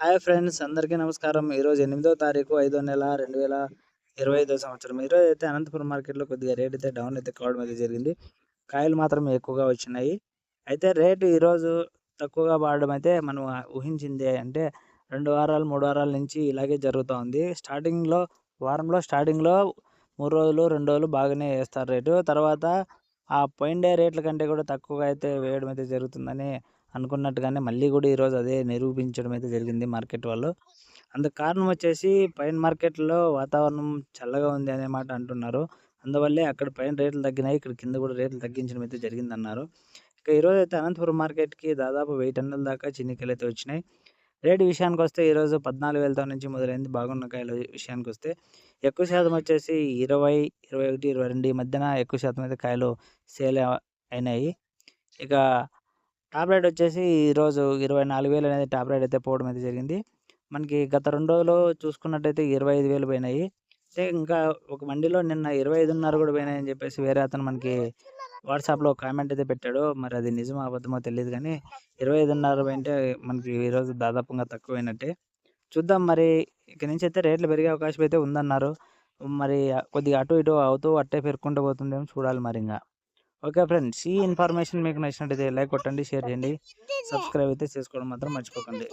Hi friends అందరికీ నమస్కారం. ఈరోజు ఎనిమిదో తారీఖు ఐదో నెల రెండు వేల ఇరవై ఐదో సంవత్సరం. ఈరోజు అయితే అనంతపురం మార్కెట్లో కొద్దిగా రేట్ అయితే డౌన్ అయితే కావడం అయితే జరిగింది. కాయలు మాత్రం ఎక్కువగా వచ్చినాయి. అయితే రేటు ఈరోజు తక్కువగా పడడం అయితే మనం ఊహించింది అంటే రెండు వారాలు మూడు వారాల నుంచి ఇలాగే జరుగుతూ ఉంది. స్టార్టింగ్లో వారంలో స్టార్టింగ్లో మూడు రోజులు రెండు రోజులు బాగానే వేస్తారు రేటు. తర్వాత ఆ పోయిండే రేట్ల కంటే కూడా తక్కువగా అయితే వేయడం అయితే జరుగుతుందని అనుకున్నట్టుగానే మళ్ళీ కూడా ఈరోజు అదే నిరూపించడం అయితే జరిగింది మార్కెట్ వాళ్ళు. అందుకు కారణం వచ్చేసి పైన మార్కెట్లో వాతావరణం చల్లగా ఉంది అనే మాట అంటున్నారు. అందువల్లే అక్కడ పైన రేట్లు తగ్గినాయి ఇక్కడ కింద కూడా రేట్లు తగ్గించడం అయితే జరిగింది అన్నారు ఇక ఈరోజు అయితే అనంతపురం మార్కెట్కి దాదాపు వెయ్యి టన్నుల దాకా చిన్నికలు అయితే వచ్చినాయి. రేటు విషయానికి వస్తే ఈరోజు పద్నాలుగు వేలతో నుంచి మొదలైంది బాగున్న కాయల విషయానికి వస్తే ఎక్కువ శాతం వచ్చేసి ఇరవై ఇరవై ఒకటి ఇరవై రెండు ఈ మధ్యన ఎక్కువ శాతం అయితే కాయలు సేల్ అయినాయి. ఇక టాప్ రేట్ వచ్చేసి ఈరోజు ఇరవై నాలుగు వేలు అనేది టాప్ రేట్ అయితే పోవడం అయితే జరిగింది. మనకి గత రెండు రోజులు చూసుకున్నట్టయితే ఇరవై ఐదు వేలు పోయినాయి. అంటే ఇంకా ఒక మండిలో నిన్న ఇరవై ఐదున్నర కూడా పోయినాయి అని చెప్పేసి వేరే అతను మనకి వాట్సాప్లో కామెంట్ అయితే పెట్టాడు. మరి అది నిజమో అబద్ధమో తెలియదు కానీ ఇరవై ఐదున్నర అంటే మనకి ఈరోజు దాదాపుగా తక్కువైనట్టే. చూద్దాం మరి. ఇక నుంచి అయితే రేట్లు పెరిగే అవకాశం అయితే ఉందన్నారు. మరి కొద్దిగా అటు ఇటు అవుతూ అట్టే పెరుక్కుంటూ పోతుందేమో చూడాలి మరి ఇంకా ఓకే ఫ్రెండ్స్ ఈ ఇన్ఫర్మేషన్ మీకు నచ్చినట్టయితే లైక్ కొట్టండి షేర్ చేయండి. సబ్స్క్రైబ్ అయితే చేసుకోవడం మాత్రం మర్చిపోకండి.